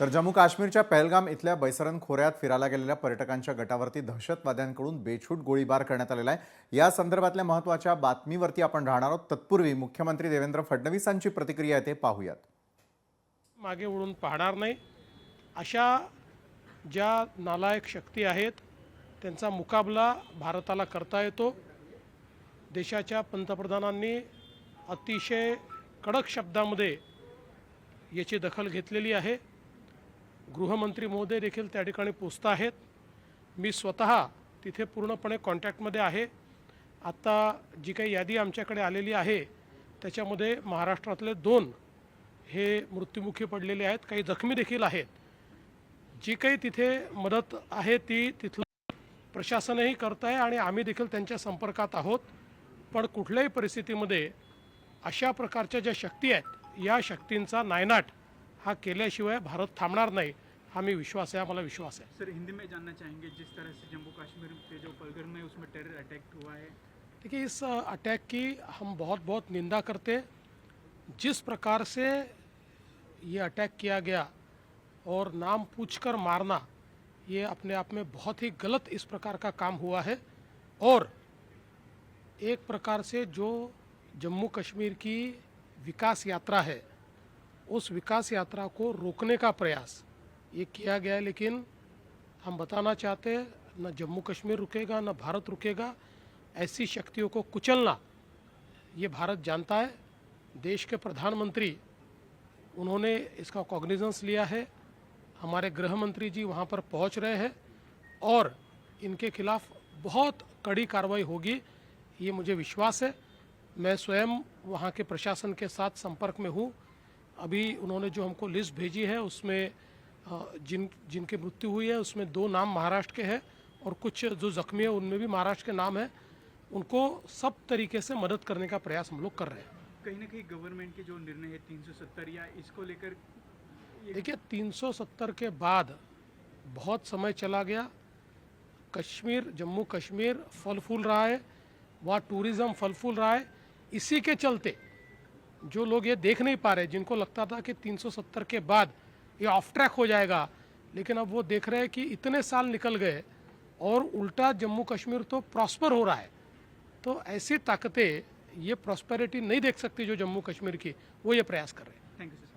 तर जम्मू काश्मीरच्या पहलगाम इथल्या बैसरन खोऱ्यात फिरायला गेलेल्या पर्यटकांच्या गटावरती दहशतवाद्यांकडून बेछूट गोळीबार करण्यात आलेला आहे. या संदर्भातल्या महत्त्वाच्या बातमीवरती आपण राहणार आहोत. तत्पूर्वी मुख्यमंत्री देवेंद्र फडणवीसांची प्रतिक्रिया आहे ते पाहूयात. मागे वळून पाहणार नाही. अशा ज्या नालायक शक्ती आहेत त्यांचा मुकाबला भारताला करता येतो. देशाच्या पंतप्रधानांनी अतिशय कडक शब्दामध्ये याची दखल घेतलेली आहे. गृहमंत्री महोदय देखील त्या ठिकाणी पोचत आहेत. मी स्वतः तिथे पूर्णपणे कॉन्टॅक्टमध्ये आहे. आत्ता जी काही यादी आमच्याकडे आलेली आहे त्याच्यामध्ये महाराष्ट्रातले दोन हे मृत्युमुखी पडलेले आहेत. काही जखमी देखील आहेत. जी काही तिथे मदत आहे ती तिथलं प्रशासनही करत आहे आणि आम्ही देखील त्यांच्या संपर्कात आहोत. पण कुठल्याही परिस्थितीमध्ये अशा प्रकारच्या ज्या शक्ती आहेत या शक्तींचा नायनाट हा केल्याशिवाय भारत थांबणार नाही हा मी विश्वास है आम्हाला विश्वास है सर हिंदी में जानना चाहेंगे जिस तरह से जम्मू कश्मीर के जो पलगम में उसमें टेरर अटैक हुआ है। देखिए इस अटैक की हम बहुत बहुत निंदा करते जिस प्रकार से ये अटैक किया गया और नाम पूछकर मारना ये अपने आप में बहुत ही गलत इस प्रकार का काम हुआ है। और एक प्रकार से जो जम्मू कश्मीर की विकास यात्रा है उस विकास यात्रा को रोकने का प्रयास। ये किया गया है, लेकिन हम बताना चाहते हैं, न जम्मू कश्मीर रुकेगा, न भारत रुकेगा। ऐसी शक्तियों को कुचलना, ये भारत जानता है। देश के प्रधानमंत्री, उन्होंने इसका कॉग्निजेंस लिया है। हमारे गृह मंत्री जी वहाँ पर पहुँच रहे हैं और इनके खिलाफ बहुत कड़ी कार्रवाई होगी, ये मुझे विश्वास है। मैं स्वयं वहाँ के प्रशासन के साथ संपर्क में हूँ। अभी उन्होंने जो हमको लिस्ट भेजी है उसमें जिन जिनकी मृत्यु हुई है उसमें दो नाम महाराष्ट्र के हैं और कुछ जो जख्मी है उनमें भी महाराष्ट्र के नाम है। उनको सब तरीके से मदद करने का प्रयास हम लोग कर रहे हैं। कहीं ना कहीं गवर्नमेंट के जो निर्णय है 370 या इसको लेकर देखिए 370 के बाद बहुत समय चला गया। कश्मीर जम्मू कश्मीर फल फूल रहा है वहाँ टूरिज़्म फल फूल रहा है। इसी के चलते जो लोग ये देख नहीं पा रहे जिनको लगता था कि 370 के बाद ये ऑफ़ ट्रैक हो जाएगा लेकिन अब वो देख रहे हैं कि इतने साल निकल गए और उल्टा जम्मू कश्मीर तो प्रॉस्पर हो रहा है। तो ऐसी ताकतें ये प्रॉस्पेरिटी नहीं देख सकती जो जम्मू कश्मीर की वो ये प्रयास कर रहे हैं। Thank you sir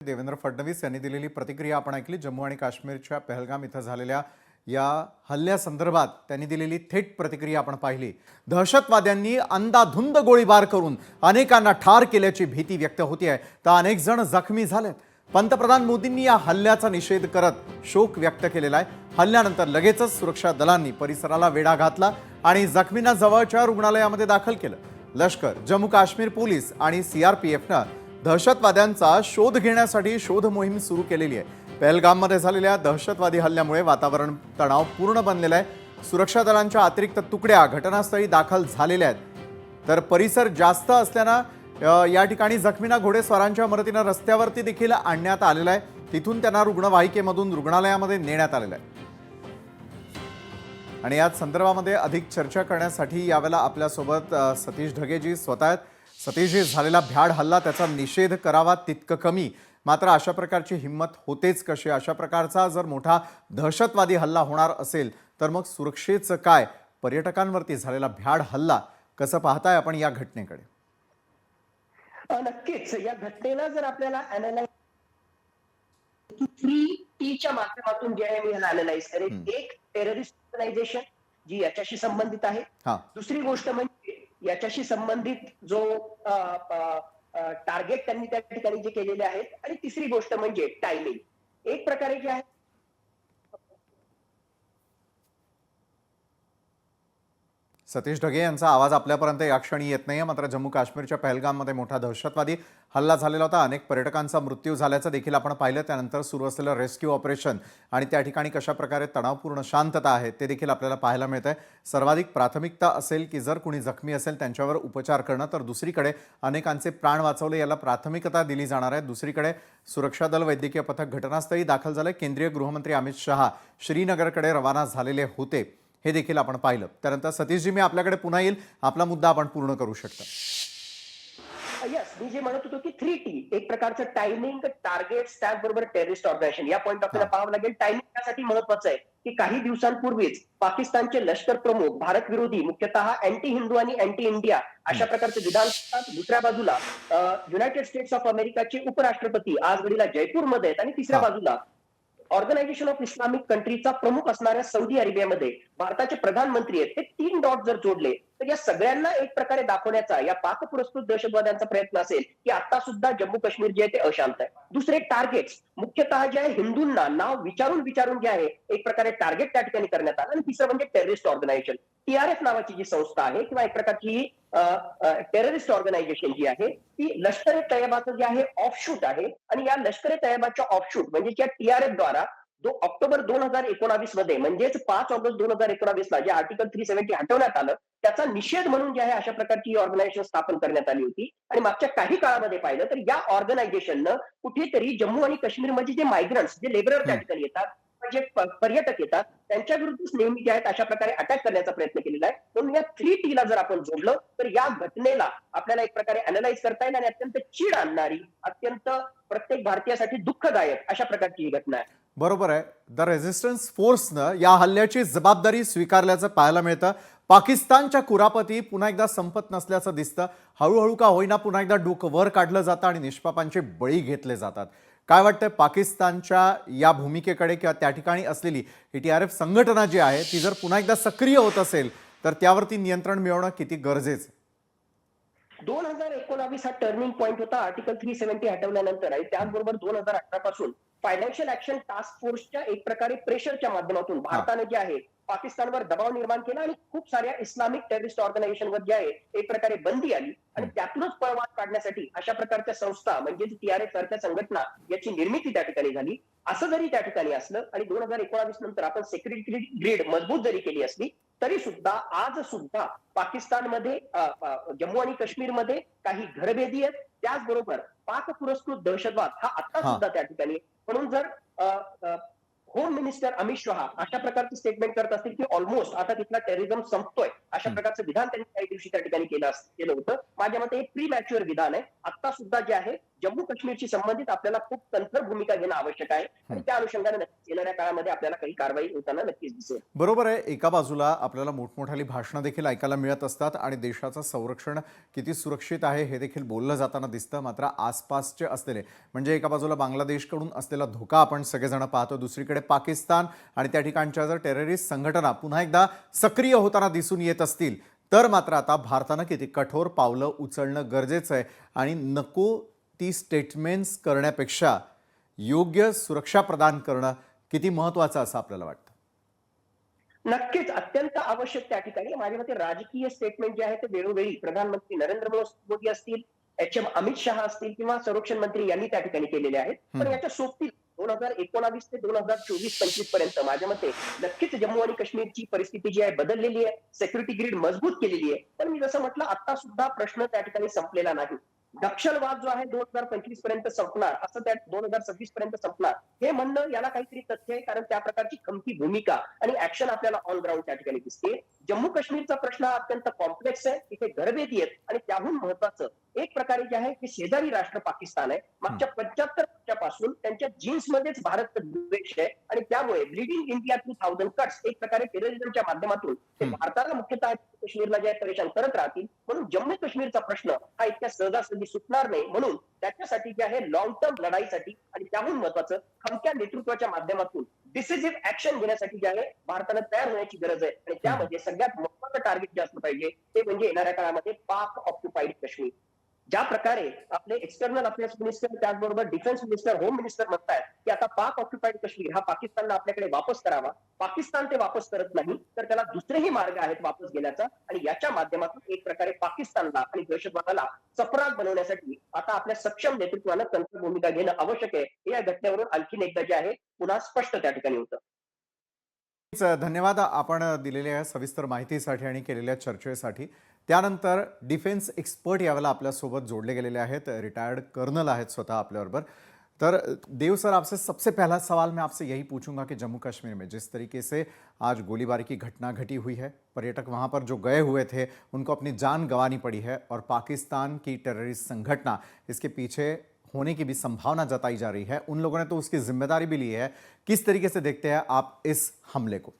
Devendra Fadnavis यांनी दिलेली प्रतिक्रिया आपण ऐकली. जम्मू आणि काश्मीरच्या पहलगाम इथं झालेल्या या हल्ल्यासंदर्भात त्यांनी दिलेली थेट प्रतिक्रिया आपण पाहिली. दहशतवाद्यांनी अंदाधुंद गोळीबार करून अनेकांना ठार केल्याची भीती व्यक्त होती आहे. तर अनेक जण जखमी झालेत. पंतप्रधान मोदींनी या हल्ल्याचा निषेध करत शोक व्यक्त केलेला आहे. हल्ल्यानंतर लगेचच सुरक्षा दलांनी परिसराला वेढा घातला आणि जखमींना जवळच्या रुग्णालयामध्ये दाखल केलं. लष्कर जम्मू काश्मीर पोलीस आणि सीआरपीएफनं दहशतवाद्यांचा शोध घेण्यासाठी शोध मोहीम सुरू केलेली आहे. पहलगाममध्ये झालेल्या दहशतवादी हल्ल्यामुळे वातावरण तणाव पूर्ण बनलेलं आहे. सुरक्षा दलांच्या अतिरिक्त तुकड्या घटनास्थळी दाखल झालेल्या आहेत. तर परिसर जास्त असल्यानं या ठिकाणी जखमींना घोडेस्वारांच्या मदतीनं रस्त्यावरती देखील आणण्यात आलेलं आहे. तिथून त्यांना रुग्णवाहिकेमधून रुग्णालयामध्ये नेण्यात आलेलं आहे. आणि याच संदर्भामध्ये अधिक चर्चा करण्यासाठी यावेळेला आपल्यासोबत सतीश ढगेजी स्वतः आहेत. सतीशजी झालेला भ्याड हल्ला त्याचा निषेध करावा तितकं कमी. मात्र अशा प्रकारची हिंमत होतेच कशी? अशा प्रकारचा जर मोठा दहशतवादी हल्ला होणार असेल तर मग सुरक्षेचं काय? पर्यटकांवरती झालेला भ्याड हल्ला कसं पाहताय आपण या घटनेकडे? नक्कीच. या घटनेला जर आपल्याला टीच्या माध्यमातून जे आहे मी याला अनालाइज करेन. एक टेररिस्ट ऑर्गनायझेशन जी याच्याशी संबंधित आहे. हां. दुसरी गोष्ट म्हणजे याच्याशी संबंधित जो टार्गेट त्यांनी त्या ठिकाणी जे केलेले आहेत. आणि तिसरी गोष्ट म्हणजे टायमिंग एक प्रकारे जे आहे सतीश ढगे यांचा आवाज आपल्यापर्यंत या क्षणी येत नाही मात्र जम्मू काश्मीरच्या पहलगाममध्ये मोठा दहशतवादी हल्ला झालेला होता. अनेक पर्यटकांचा मृत्यू झाल्याचं देखील आपण पाहिलं. त्यानंतर सुरू असलेलं रेस्क्यू ऑपरेशन आणि त्या ठिकाणी कशाप्रकारे तणावपूर्ण शांतता आहे ते देखील आपल्याला पाहायला मिळतंय. सर्वाधिक प्राथमिकता असेल की जर कुणी जखमी असेल त्यांच्यावर उपचार करणं तर दुसरीकडे अनेकांचे प्राण वाचवले याला प्राथमिकता दिली जाणार आहे. दुसरीकडे सुरक्षा दल वैद्यकीय पथक घटनास्थळी दाखल झालं केंद्रीय गृहमंत्री अमित शहा श्रीनगरकडे रवाना झालेले होते. हे देखील आपण पाहिलं. त्यानंतर सतीशजी मी आपल्याकडे पुन्हा येईल. आपला मुद्दा आपण पूर्ण करू शकता. यस मी जे म्हणत होतो की थ्री टी एक प्रकारचं टायमिंग टार्गेट त्याचबरोबर टेररिस्ट ऑर्गनायझेशन या पॉईंट आपल्याला पाहावं लागेल. टायमिंग त्यासाठी महत्वाचं आहे की काही दिवसांपूर्वीच पाकिस्तानचे लष्कर प्रमुख भारत विरोधी मुख्यतः अँटी हिंदू आणि अँटी इंडिया अशा प्रकारचे विधान दुसऱ्या बाजूला युनायटेड स्टेट्स ऑफ अमेरिकाचे उपराष्ट्रपती आज घडीला जयपूरमध्ये आहेत. आणि तिसऱ्या. बाजूला ऑर्गनायझेशन ऑफ इस्लामिक कंट्रीचा प्रमुख असणाऱ्या सौदी अरेबियामध्ये भारताचे प्रधानमंत्री आहेत हे तीन डॉट जर जोडले तर या सगळ्यांना एक प्रकारे दाखवण्याचा या पाक पुरस्कृत दहशतवाद्यांचा प्रयत्न असेल की आता सुद्धा जम्मू काश्मीर जे आहे ते अशांत आहे. दुसरे टार्गेट मुख्यतः जे आहे हिंदूंना नाव विचारून विचारून जे आहे एक प्रकारे टार्गेट त्या ठिकाणी करण्यात आलं. आणि तिसरं म्हणजे टेररिस्ट ऑर्गनायझेशन टीआरएफ नावाची जी संस्था आहे किंवा एक प्रकारची टेररिस्ट ऑर्गनायझेशन जी आहे ती लष्कर ए तयबाचं जे आहे ऑफशूट आहे. आणि या लष्कर ए तयबाच्या ऑफशूट म्हणजे ज्या टीआरएफ द्वारा दो ऑक्टोबर दोन हजार एकोणावीसमध्ये म्हणजेच पाच ऑगस्ट दोन हजार एकोणावीस ला जे आर्टिकल थ्री सेव्हन्टी हटवण्यात आलं त्याचा निषेध म्हणून जे आहे अशा प्रकारची ऑर्गनायझेशन स्थापन करण्यात आली होती. आणि मागच्या काही काळामध्ये पाहिलं तर या ऑर्गनायझेशननं कुठेतरी जम्मू आणि काश्मीरमध्ये जे मायग्रंट्स जे लेबरर त्या ठिकाणी येतात जे पर्यटक येतात त्यांच्या विरुद्ध नेहमी जे आहेत अशा प्रकारे अटॅक करण्याचा प्रयत्न केलेला आहे. म्हणून या थ्री टी ला जर आपण जोडलं तर या घटनेला आपल्याला एक प्रकारे अनालाइज करता येईल आणि अत्यंत चीड आणणारी अत्यंत प्रत्येक भारतीयासाठी दुःखदायक अशा प्रकारची ही घटना आहे. बरोबर आहे. द रेझिस्टन्स फोर्सनं या हल्ल्याची जबाबदारी स्वीकारल्याचं पाहायला मिळतं. पाकिस्तानच्या कुरापती पुन्हा एकदा संपत नसल्याचं दिसतं. हळूहळू का होईना पुन्हा एकदा डोकं वर काढलं जातं आणि निष्पापांचे बळी घेतले जातात. काय वाटतं पाकिस्तानच्या या भूमिकेकडे किंवा त्या ठिकाणी असलेली ही टी आर एफ संघटना जी आहे ती जर पुन्हा एकदा सक्रिय होत असेल तर त्यावरती नियंत्रण मिळवणं किती गरजेचं? दोन हजार एकोणावीस हा टर्निंग पॉईंट होता. आर्टिकल थ्री सेव्हन्टी हटवल्यानंतर आणि त्याचबरोबर दोन हजार अठरा पासून फायनान्शियल ऍक्शन टास्क फोर्सच्या एक प्रकारे प्रेशरच्या माध्यमातून भारतानं जे आहे पाकिस्तानवर दबाव निर्माण केला आणि खूप साऱ्या इस्लामिक टेररिस्ट ऑर्गनायझेशनवर जे आहे एक प्रकारे बंदी आली आणि त्यातूनच पळवाट काढण्यासाठी अशा प्रकारच्या संस्था म्हणजे टीआरएफ सारख्या संघटना याची निर्मिती त्या ठिकाणी झाली असं जरी त्या ठिकाणी असलं आणि दोन हजार एकोणावीस नंतर आपण सेक्युरिटी ग्रीड मजबूत जरी केली असली तरी सुद्धा आज सुद्धा पाकिस्तानमध्ये जम्मू आणि काश्मीरमध्ये काही घरभेदी आहेत त्याचबरोबर पाक पुरस्कृत दहशतवाद हा आता. सुद्धा त्या ठिकाणी. म्हणून जर होम मिनिस्टर अमित शहा अशा प्रकारचे स्टेटमेंट करत असतील की ऑलमोस्ट आता तिथला टेररिझम संपतोय अशा. प्रकारचं विधान त्यांनी काही दिवशी त्या ठिकाणी केलं अस- केलं होतं माझ्या मते हे प्री मॅच्युअर विधान आहे आता सुद्धा जे आहे जम्मू काश्मीरशी संबंधित आपल्याला खूप तंत्र भूमिका घेणं आवश्यक आहे. आणि. त्या अनुषंगाने नक्कीच येणाऱ्या काळामध्ये आपल्याला काही कारवाई होताना नक्कीच दिसेल. बरोबर आहे. एका बाजूला आपल्याला मोठमोठाली भाषणं देखील ऐकायला मिळत असतात आणि देशाचं संरक्षण किती सुरक्षित आहे हे देखील बोललं जाताना दिसतं. मात्र आसपासचे असलेले म्हणजे एका बाजूला बांगलादेशकडून असलेला धोका आपण सगळेजण पाहतो. दुसरीकडे पाकिस्तान आणि त्या ठिकाणच्या जर टेररिस्ट संघटना पुन्हा एकदा सक्रिय होताना दिसून येत असतील तर मात्र आता भारतानं किती कठोर पावलं उचलणं गरजेचं आहे. आणि नको ती स्टेटमेंट्स करण्यापेक्षा योग्य सुरक्षा प्रदान करणं किती महत्त्वाचं असं आपल्याला वाटतं? नक्कीच अत्यंत आवश्यक त्या ठिकाणी. माझ्या मते राजकीय स्टेटमेंट जे आहे ते वेळोवेळी प्रधानमंत्री नरेंद्र मोदी असतील एच एम अमित शहा असतील किंवा संरक्षण मंत्री यांनी त्या ठिकाणी केलेले आहेत. पण. याच्या सोबतीत दोन हजार एकोणावीस ते दोन हजार चोवीस पंचवीसपर्यंत माझ्या मते नक्कीच जम्मू आणि काश्मीरची परिस्थिती जी आहे बदललेली आहे. सेक्युरिटी ग्रीड मजबूत केलेली आहे. पण मी जसं म्हटलं आता सुद्धा प्रश्न त्या ठिकाणी संपलेला नाही. नक्षलवाद जो आहे दोन हजार पंचवीसपर्यंत संपणार असं त्या दोन हजार सव्वीस पर्यंत संपणार. हे म्हणणं याला काहीतरी तथ्य आहे कारण त्या प्रकारची खमकी भूमिका आणि ऍक्शन आपल्याला ऑन ग्राउंड त्या ठिकाणी दिसते. जम्मू काश्मीरचा प्रश्न हा अत्यंत कॉम्प्लेक्स आहे. तिथे घरभेदी आहेत. आणि त्याहून महत्वाचं एक प्रकारे जे आहे ते शेजारी राष्ट्र पाकिस्तान आहे. मागच्या पंच्याहत्तर वर्षापासून त्यांच्या जीन्स मध्येच भारत द्वेष आहे. आणि त्यामुळे bleeding India two thousand cuts एक प्रकारे टेररिझमच्या माध्यमातून ते. भारताला मुख्यतः काश्मीरला जे परेशान करत राहतील. म्हणून जम्मू काश्मीरचा प्रश्न हा इतक्या सहजासहजी सुटणार नाही. म्हणून त्याच्यासाठी जे आहे लॉंग टर्म लढाईसाठी आणि त्याहून महत्वाचं खमक्या नेतृत्वाच्या माध्यमातून डिसिसिव्ह ऍक्शन घेण्यासाठी जे आहे भारताला तयार होण्याची गरज आहे. आणि त्यामध्ये सगळ्यात महत्वाचं टार्गेट जे असलं पाहिजे ते म्हणजे येणाऱ्या काळामध्ये पाक ऑक्युपाईड काश्मीर. ज्या प्रकारे आपले एक्सटर्नल अफेअर्स मिनिस्टर त्याचबरोबर डिफेन्स मिनिस्टर होम मिनिस्टर म्हणतायत की आता पाक ऑक्युपाईड काश्मीर हा पाकिस्तानला आपल्याकडे वापस करावा. पाकिस्तान ते वापस करत नाही तर त्याला दुसरेही मार्ग आहेत वापस गेल्याचा आणि याच्या माध्यमातून एक प्रकारे पाकिस्तानला आणि दहशतवादाला चपराक बनवण्यासाठी आता आपल्या सक्षम नेतृत्वानं तंत्र भूमिका घेणं आवश्यक आहे. हे या घटनेवरून आणखीन एकदा जे आहे पुन्हा स्पष्ट त्या ठिकाणी होतं. धन्यवाद आपण दिलेल्या सविस्तर माहितीसाठी आणि केलेल्या चर्चेसाठी. त्यानंतर डिफेन्स एक्सपर्ट यावेळेला आपल्यासोबत जोडले गेलेले आहेत. रिटायर्ड कर्नल आहेत स्वतः आपल्याबरोबर. तर, देव सर, आपसे सबसे पहला सवाल मैं आपसे यही पूछूँगा कि जम्मू कश्मीर में जिस तरीके से आज गोलीबारी की घटना घटी हुई है, पर्यटक वहाँ पर जो गए हुए थे, उनको अपनी जान गंवानी पड़ी है और पाकिस्तान की टेररिस्ट संगठना इसके पीछे होने की भी संभावना जताई जा रही है। उन लोगों ने तो उसकी ज़िम्मेदारी भी ली है। किस तरीके से देखते हैं आप इस हमले को?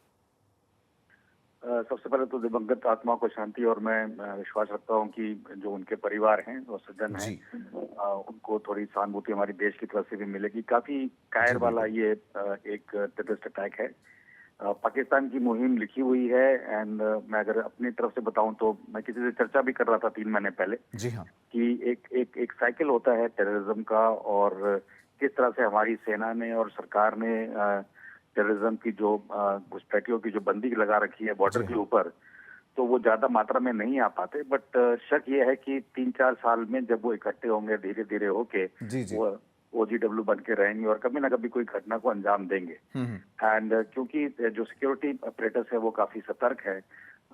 सबसे पहले तो दिवंगत आत्मा को शांति और मैं विश्वास रखता हूँ कि जो उनके परिवार हैं और सज्जन हैं। उनको थोड़ी सहानुभूति हमारी देश की तरफ़ से भी मिलेगी। काफ़ी कायर वाला ये एक टेररिस्ट अटैक है। पाकिस्तान की मुहिम लिखी हुई है एंड मैं अगर अपनी तरफ़ से बताऊँ तो मैं किसी से चर्चा भी कर रहा था तीन महीने पहले जी हाँ कि एक एक एक साइकिल होता है टेररिज्म का और किस तरह से हमारी सेना ने और सरकार ने टेररिज्म की जो घुसपैठियों की जो बंदी लगा रखी है बॉर्डर के हाँ। ऊपर तो वो ज़्यादा मात्रा में नहीं आ पाते बट शक ये है कि तीन चार साल में जब वो इकट्ठे होंगे धीरे धीरे होके जी जी वो ओजीडब्ल्यू बन के रहेंगे और कभी ना कभी कोई घटना को अंजाम देंगे। हम्म, हम्म, एंड क्योंकि जो सिक्योरिटी ऑपरेटर्स है वो काफ़ी सतर्क है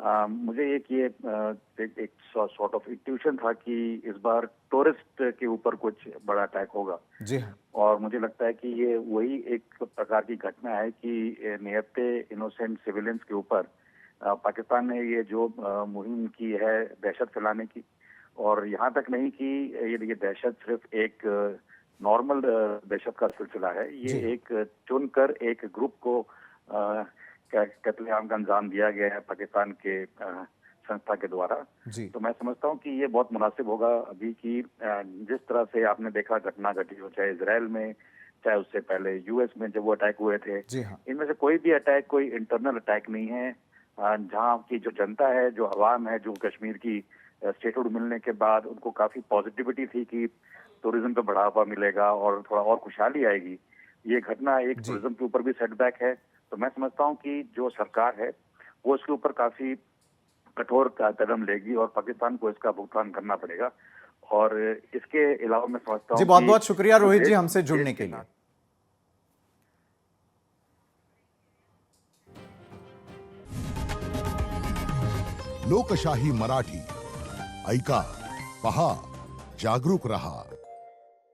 अ, मुझे एक ये अ, एक, एक सॉर्ट ऑफ़ इंट्यूशन था कि इस बार टूरिस्ट के ऊपर कुछ बड़ा अटैक होगा। जी। हाँ और मुझे लगता है कि ये वही एक प्रकार की घटना है कि नियते इनोसेंट सिविलियंस के ऊपर पाकिस्तान ने ये जो मुहिम की है दहशत फैलाने की और यहाँ तक नहीं कि ये ये दहशत सिर्फ़ एक नॉर्मल दहशत का सिलसिला है ये एक चुनकर एक ग्रुप को अ, कै- अंजाम दिया गया है पाकिस्तान के संस्था के द्वारा। तो मैं समझता हूँ कि ये बहुत मुनासिब होगा अभी की जिस तरह से आपने देखा घटना घटी हो चाहे इसराइल में चाहे उससे पहले यूएस में जब वो अटैक हुए थे। हाँ। इनमें से कोई भी अटैक कोई इंटरनल अटैक नहीं है। जहाँ की जो जनता है जो अवाम है जो कश्मीर की स्टेटहुड मिलने के बाद उनको काफ़ी पॉजिटिविटी थी कि टूरिज़्म पे बढ़ावा मिलेगा और थोड़ा और खुशहाली आएगी। ये घटना एक टूरिज़्म के ऊपर भी सेटबैक है। तो मैं समझता हूँ कि जो सरकार है वो इसके ऊपर काफ़ी कठोर का कदम लेगी और पाकिस्तान को इसका भुगतान करना पड़ेगा। और इसके अलावा मैं समझता हूँ जी बहुत बहुत शुक्रिया रोहित जी हमसे जुड़ने के लिए। लोकशाही मराठी ऐका पहा जागरूक रहा।